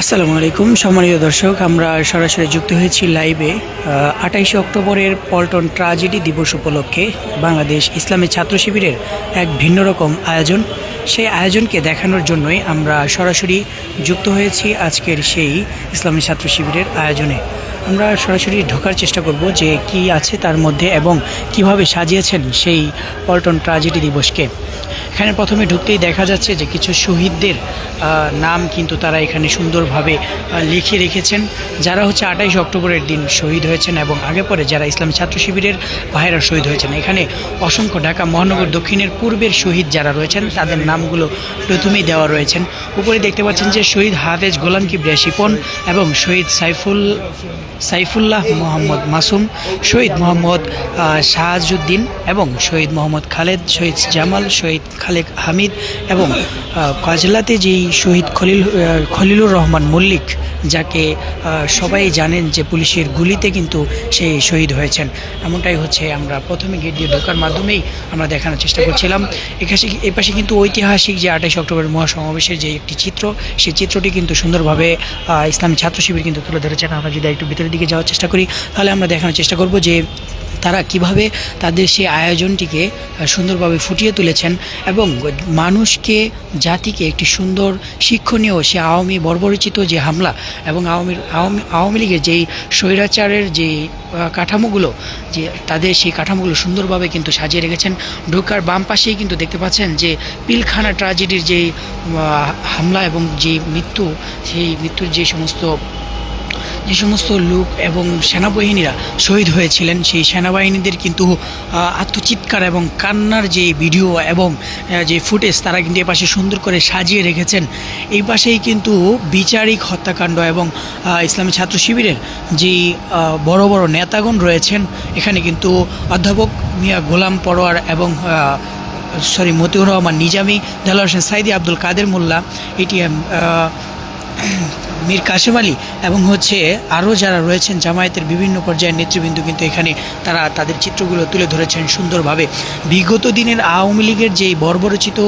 আসসালামু আলাইকুম। সম্মানিত দর্শক, আমরা সরাসরি যুক্ত হয়েছি লাইভে। আঠাইশে অক্টোবরের পল্টন ট্রাজেডি দিবস উপলক্ষে বাংলাদেশ ইসলামী ছাত্র শিবিরের এক ভিন্ন রকম আয়োজন। সেই আয়োজনকে দেখানোর জন্যই আমরা সরাসরি যুক্ত হয়েছি আজকের সেই ইসলামী ছাত্র শিবিরের আয়োজনে। আমরা সরাসরি ঢোকার চেষ্টা করব যে কি আছে তার মধ্যে এবং কীভাবে সাজিয়েছেন সেই পল্টন ট্রাজেডি দিবসকে। এখানে প্রথমে ঢুকতেই দেখা যাচ্ছে যে কিছু শহীদদের নাম কিন্তু তারা এখানে সুন্দরভাবে লিখে রেখেছেন। যারা হচ্ছে আঠাইশ অক্টোবরের দিন শহীদ হয়েছেন এবং আগে পরে যারা ইসলামী ছাত্র শিবিরের ভাইরা শহীদ হয়েছেন। এখানে অসংখ্য ঢাকা, মহানগর দক্ষিণের পূর্বের শহীদ যারা রয়েছেন, তাদের নামগুলো প্রথমেই দেওয়া রয়েছেন। উপরে দেখতে পাচ্ছেন যে শহীদ হাফেজ গোলাম কিবরিয়া শিপন এবং শহীদ সাইফুল সাইফুল্লাহ মোহাম্মদ মাসুম, শহীদ মোহাম্মদ শাহাজুদ্দিন এবং শহীদ মোহাম্মদ খালেদ, শহীদ জামাল, শহীদ খালেক হামিদ এবং কাজলাতে যেই শহীদ খলিল খলিলুর রহমান মল্লিক, যাকে সবাই জানেন যে পুলিশের গুলিতে কিন্তু সে শহীদ হয়েছেন। এমনটাই হচ্ছে আমরা প্রথমে গেট দিয়ে ঢোকার মাধ্যমেই আমরা দেখানোর চেষ্টা করছিলাম। এখানে এ পাশে কিন্তু ঐতিহাসিক যে আঠাশ অক্টোবর মহাসমাবেশের যে একটি চিত্র সেই চিত্রটি কিন্তু সুন্দরভাবে ইসলামী ছাত্র শিবির কিন্তু তুলে ধরেছেন আমরা যদি একটু ভিতরের দিকে যাওয়ার চেষ্টা করি তাহলে আমরা দেখানোর চেষ্টা করব যে তারা কীভাবে তাদের সেই আয়োজনটিকে সুন্দরভাবে ফুটিয়ে তুলেছেন এবং মানুষকে জাতিকে একটি সুন্দর শিক্ষণীয় সে আওয়ামী বর্বরচিত যে হামলা এবং আওয়ামী আওয়ামী আওয়ামী লীগের যেই স্বৈরাচারের যে কাঠামোগুলো যে তাদের সেই কাঠামোগুলো সুন্দরভাবে কিন্তু সাজিয়ে রেখেছেন। ঢোকার বাম পাশেই কিন্তু দেখতে পাচ্ছেন যে পিলখানা ট্রাজেডির যে আহ, হামলা এবং যে মৃত্যু সেই মৃত্যুর যে সমস্ত যে সমস্ত লোক এবং সেনাবাহিনীরা শহীদ হয়েছিলেন, সেই সেনাবাহিনীদের কিন্তু আত্মচিৎকার এবং কান্নার যে ভিডিও এবং যে ফুটেজ, তারা কিন্তু এ পাশে সুন্দর করে সাজিয়ে রেখেছেন। এই পাশেই কিন্তু বিচারিক হত্যাকাণ্ড এবং ইসলামী ছাত্র শিবিরের যে বড় বড় নেতাগণ রয়েছেন, এখানে কিন্তু অধ্যাপক মিয়া গোলাম পরোয়ার এবং সরি, মতিউর রহমান নিজামী দেলোয়ার হোসেন সাইদি আব্দুল কাদের মোল্লা এটিএম মীর কাশেম আলী এবং হচ্ছে আরও যারা রয়েছেন জামায়াতের বিভিন্ন পর্যায়ের নেতৃবৃন্দ কিন্তু এখানে তারা তাদের চিত্রগুলো তুলে ধরেছেন সুন্দরভাবে। বিগত দিনের আওয়ামী লীগের যেই বর্বরচিত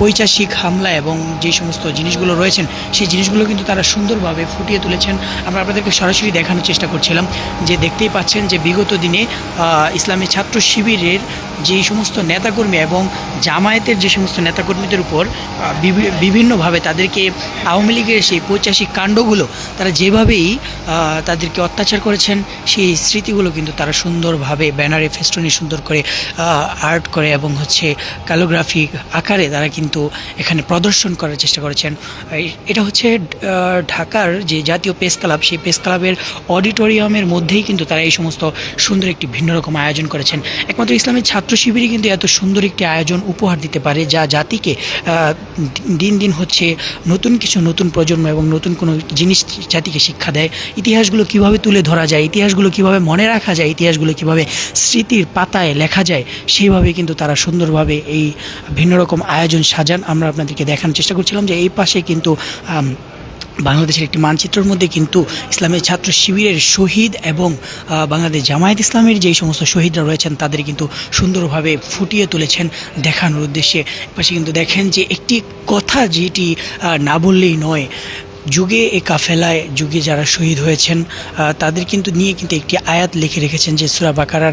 পৈচাসিক হামলা এবং যে সমস্ত জিনিসগুলো রয়েছেন, সেই জিনিসগুলো কিন্তু তারা সুন্দরভাবে ফুটিয়ে তুলেছেন। আমরা আপনাদেরকে সরাসরি দেখানোর চেষ্টা করছিলাম যে দেখতেই পাচ্ছেন যে বিগত দিনে ইসলামী ছাত্র শিবিরের যেই সমস্ত নেতাকর্মী এবং জামায়াতের যে সমস্ত নেতাকর্মীদের উপর বিভিন্নভাবে তাদেরকে আওয়ামী লীগের সেই পৈচাসিক কাণ্ডগুলো তারা যেভাবেই তাদেরকে অত্যাচার করেছেন, সেই স্মৃতিগুলো কিন্তু তারা সুন্দরভাবে ব্যানারে ফেস্টনে সুন্দর করে আর্ট করে এবং হচ্ছে ক্যালোগ্রাফি আকারে তারা কিন্তু এখানে প্রদর্শন করার চেষ্টা করেছেন। এটা হচ্ছে ঢাকার যে জাতীয় প্রেস ক্লাব, সেই প্রেস ক্লাবের অডিটোরিয়ামের মধ্যেই কিন্তু তারা এই সমস্ত সুন্দর একটি ভিন্ন রকম আয়োজন করেছেন। একমাত্র ইসলামের ছাত্র শিবিরই কিন্তু এত সুন্দর একটি আয়োজন উপহার দিতে পারে, যা জাতিকে দিন দিন হচ্ছে নতুন কিছু, নতুন প্রজন্ম এবং নতুন কোনো জিনিস জাতিকে শিক্ষা দেয়। ইতিহাসগুলো কীভাবে তুলে ধরা যায়, ইতিহাসগুলো কীভাবে মনে রাখা যায়, ইতিহাসগুলো কীভাবে স্মৃতির পাতায় লেখা যায় সেইভাবে কিন্তু তারা সুন্দরভাবে এই ভিন্ন রকম আয়োজন সাজান। আমরা আপনাদেরকে দেখানোর চেষ্টা করছিলাম যে এই পাশে কিন্তু বাংলাদেশের একটি মানচিত্রের মধ্যে কিন্তু ইসলামের ছাত্র শিবিরের শহীদ এবং বাংলাদেশ জামায়াত ইসলামের যেই সমস্ত শহীদরা রয়েছেন তাদের কিন্তু সুন্দরভাবে ফুটিয়ে তুলেছেন দেখানোর উদ্দেশ্যে। পাশে কিন্তু দেখেন যে একটি কথা যেটি না বললেই নয় যুগে এ কাফেলায়, যুগে যারা শহীদ হয়েছেন তাদের কিন্তু নিয়ে কিন্তু একটি আয়াত লিখে রেখেছেন যে সুরা বাকারার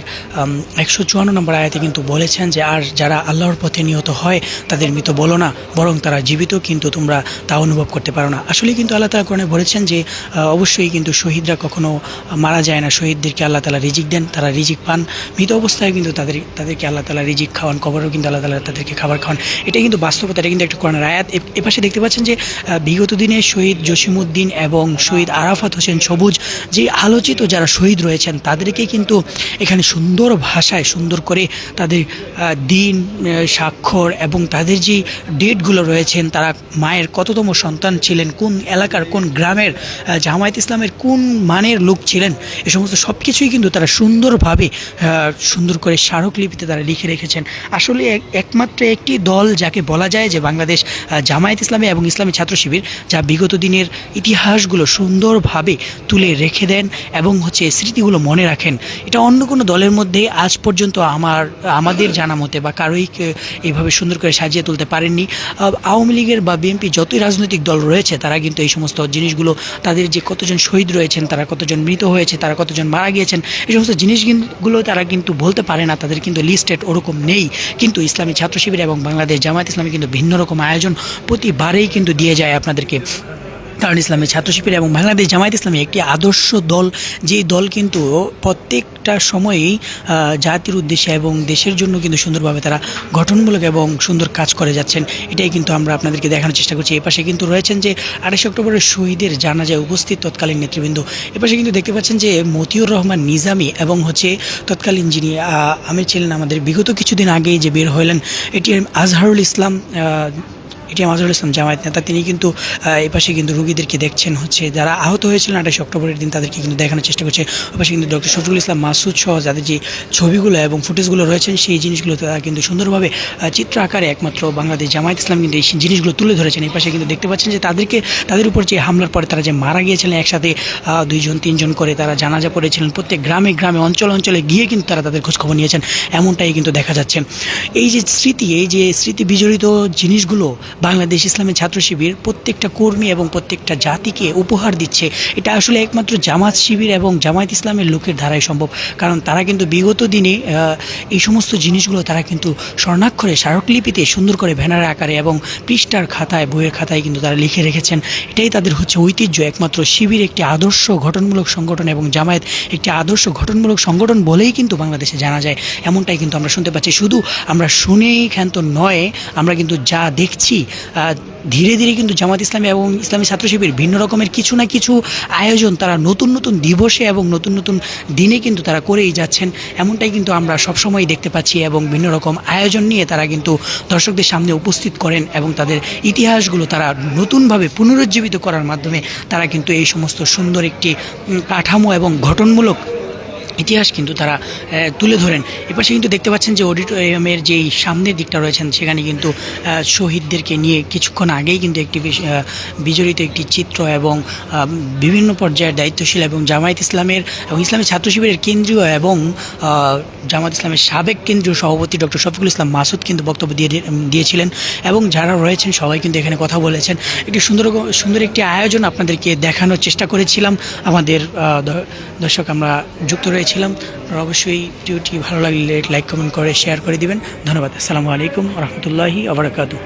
একশো চুয়ান্ন নম্বর আয়াতে কিন্তু বলেছেন যে, আর যারা আল্লাহর পথে নিহত হয়, তাদের মৃত বলো না, বরং তারা জীবিত, কিন্তু তোমরা তা অনুভব করতে পারো না। আসলে কিন্তু আল্লাহ তালা কোরআনে বলেছেন যে অবশ্যই কিন্তু শহীদরা কখনো মারা যায় না। শহীদদেরকে আল্লাহ তালা রিজিক দেন, তারা রিজিক পান। মৃত অবস্থায় কিন্তু তাদের, তাদেরকে আল্লাহ তালা রিজিক খাওয়ান, কবরও কিন্তু আল্লাহ তালা তাদেরকে খাবার খাওয়ান। এটাই কিন্তু বাস্তবতা, এটা কিন্তু একটা কোরআনের আয়াত। এ- এপাশে দেখতে পাচ্ছেন যে বিগত দিনে শহীদ জসিমুদ্দিন এবং শহীদ আরাফাত হোসেন সবুজ, যে আলোচিত যারা শহীদ রয়েছেন, তাদেরকে কিন্তু এখানে সুন্দর ভাষায় সুন্দর করে তাদের দিন স্বাক্ষর এবং তাদের যে ডেটগুলো রয়েছেন, তারা মায়ের কততম সন্তান ছিলেন, কোন এলাকার, কোন গ্রামের জামায়াত ইসলামের কোন মানের লোক ছিলেন, এ সমস্ত সব কিছুই কিন্তু তারা সুন্দরভাবে সুন্দর করে স্মারকলিপিতে তারা লিখে রেখেছেন। আসলে এক- একমাত্র একটি দল যাকে বলা যায় যে বাংলাদেশ জামায়াত ইসলামী এবং ইসলামী ছাত্র শিবির, যা বিগত দিনে দিনের ইতিহাসগুলো সুন্দরভাবে তুলে রেখে দেন এবং হচ্ছে স্মৃতিগুলো মনে রাখেন। এটা অন্য কোনো দলের মধ্যে আজ পর্যন্ত আমার, আমাদের জানা মতে বা কারোই এইভাবে সুন্দর করে সাজিয়ে তুলতে পারেননি। আওয়ামী লীগের বা বিএনপি যতই রাজনৈতিক দল রয়েছে, তারা কিন্তু এই সমস্ত জিনিসগুলো, তাদের যে কতজন শহীদ রয়েছেন, তারা কতজন মৃত হয়েছে, তারা কতজন মারা গিয়েছেন, এই সমস্ত জিনিসগুলো তারা কিন্তু বলতে পারে না, তাদের কিন্তু লিস্টেড ওরকম নেই। কিন্তু ইসলামী ছাত্র শিবির এবং বাংলাদেশ জামায়াত ইসলামী কিন্তু ভিন্ন রকম আয়োজন প্রতিবারেই কিন্তু দিয়ে যায় আপনাদেরকে। কারণ ইসলামী ছাত্র শিবির এবং বাংলাদেশ জামায়াত ইসলামী একটি আদর্শ দল। যেই দল কিন্তু প্রত্যেকটা সময়েই জাতির উদ্দেশ্যে এবং দেশের জন্য কিন্তু সুন্দরভাবে তারা গঠনমূলক এবং সুন্দর কাজ করে যাচ্ছেন। এটাই কিন্তু আমরা আপনাদেরকে দেখানোর চেষ্টা করছি। এপাশে কিন্তু রয়েছেন যে আঠাশে অক্টোবরের শহীদের জানাজায় উপস্থিত তৎকালীন নেতৃবৃন্দ। এপাশে কিন্তু দেখতে পাচ্ছেন যে মতিউর রহমান নিজামী এবং হচ্ছে তৎকালীন যিনি আমির ছিলেন আমাদের বিগত কিছুদিন আগেই যে বের হলেন এটি আজহারুল ইসলাম এটি মাজহারুল ইসলাম জামায়াত নেতা তিনি কিন্তু আহ, এপাশে কিন্তু রুগীদেরকে দেখছেন হচ্ছে যারা আহত হয়েছিলেন আঠাশে অক্টোবরের দিন তাদেরকে কিন্তু দেখানোর চেষ্টা করছে। ওপাশে কিন্তু ডক্টর শফিকুল ইসলাম মাসুদ সহ যাদের যে ছবিগুলো এবং ফুটেজগুলো রয়েছেন সেই জিনিসগুলো তারা কিন্তু সুন্দরভাবে চিত্র আকারে একমাত্র বাংলাদেশ জামায়াত ইসলাম কিন্তু এই জিনিসগুলো তুলে ধরেছেন। এই পাশে কিন্তু দেখতে পাচ্ছেন যে তাদেরকে তাদের উপর যে হামলার পরে তারা যে মারা গিয়েছিলেন একসাথে দুইজন তিনজন করে তারা জানাজা পড়েছিলেন। প্রত্যেক গ্রামে গ্রামে অঞ্চল অঞ্চলে গিয়ে কিন্তু তারা তাদের খোঁজখবর নিয়েছেন। এমনটাই কিন্তু দেখা যাচ্ছে। এই যে স্মৃতি এই যে স্মৃতি বিজড়িত জিনিসগুলো বাংলাদেশ ইসলামী ছাত্র শিবির প্রত্যেকটা কর্মী এবং প্রত্যেকটা জাতিকে উপহার দিচ্ছে। এটা আসলে একমাত্র জামাত শিবির এবং জামায়াত ইসলামের লোকের দ্বারাই সম্ভব। কারণ তারা কিন্তু বিগত দিনে এই সমস্ত জিনিসগুলো তারা কিন্তু স্বর্ণাক্ষরে স্মারকলিপিতে সুন্দর করে ব্যানার আকারে এবং পৃষ্ঠার খাতায়, বইয়ের খাতায় কিন্তু তারা লিখে রেখেছেন। এটাই তাদের হচ্ছে ঐতিহ্য, একমাত্র শিবির একটি আদর্শ গঠনমূলক সংগঠন এবং জামায়াত একটি আদর্শ গঠনমূলক সংগঠন বলেই কিন্তু বাংলাদেশে জানা যায়। এমনটাই কিন্তু আমরা শুনতে পাচ্ছি। শুধু আমরা শুনেই ক্ষান্ত নয়, আমরা কিন্তু যা দেখছি ধীরে ধীরে কিন্তু জামাত ইসলামী এবং ইসলামী ছাত্র শিবির ভিন্ন রকমের কিছু না কিছু আয়োজন তারা নতুন নতুন দিবসে এবং নতুন নতুন দিনে কিন্তু তারা করেই যাচ্ছেন। এমনটাই কিন্তু আমরা সবসময় দেখতে পাচ্ছি এবং ভিন্ন রকম আয়োজন নিয়ে তারা কিন্তু দর্শকদের সামনে উপস্থিত করেন এবং তাদের ইতিহাসগুলো তারা নতুনভাবে পুনরুজ্জীবিত করার মাধ্যমে তারা কিন্তু এই সমস্ত সুন্দর একটি কাঠামো এবং গঠনমূলক ইতিহাস কিন্তু তারা তুলে ধরেন। এপাশে কিন্তু দেখতে পাচ্ছেন যে অডিটোরিয়ামের যেই সামনের দিকটা রয়েছেন, সেখানে কিন্তু শহীদদেরকে নিয়ে কিছুক্ষণ আগেই কিন্তু একটি বিজড়িত একটি চিত্র এবং বিভিন্ন পর্যায়ের দায়িত্বশীল এবং জামায়াত ইসলামের এবং ইসলামী ছাত্র শিবিরের কেন্দ্রীয় এবং জামাত ইসলামের সাবেক কেন্দ্রীয় সভাপতি ডক্টর শফিকুল ইসলাম মাসুদ কিন্তু বক্তব্য দিয়ে দিয়েছিলেন এবং যারা রয়েছেন সবাই কিন্তু এখানে কথা বলেছেন। একটি সুন্দর সুন্দর একটি আয়োজন আপনাদেরকে দেখানোর চেষ্টা করেছিলাম। আমাদের দর্শক আমরা যুক্ত আপনারা অবশ্যই ভিডিওটি ভালো লাগলে লাইক কমেন্ট করে শেয়ার করে দিবেন। ধন্যবাদ। আসসালামু আলাইকুম রহমতুল্লাহি আবরাকাতু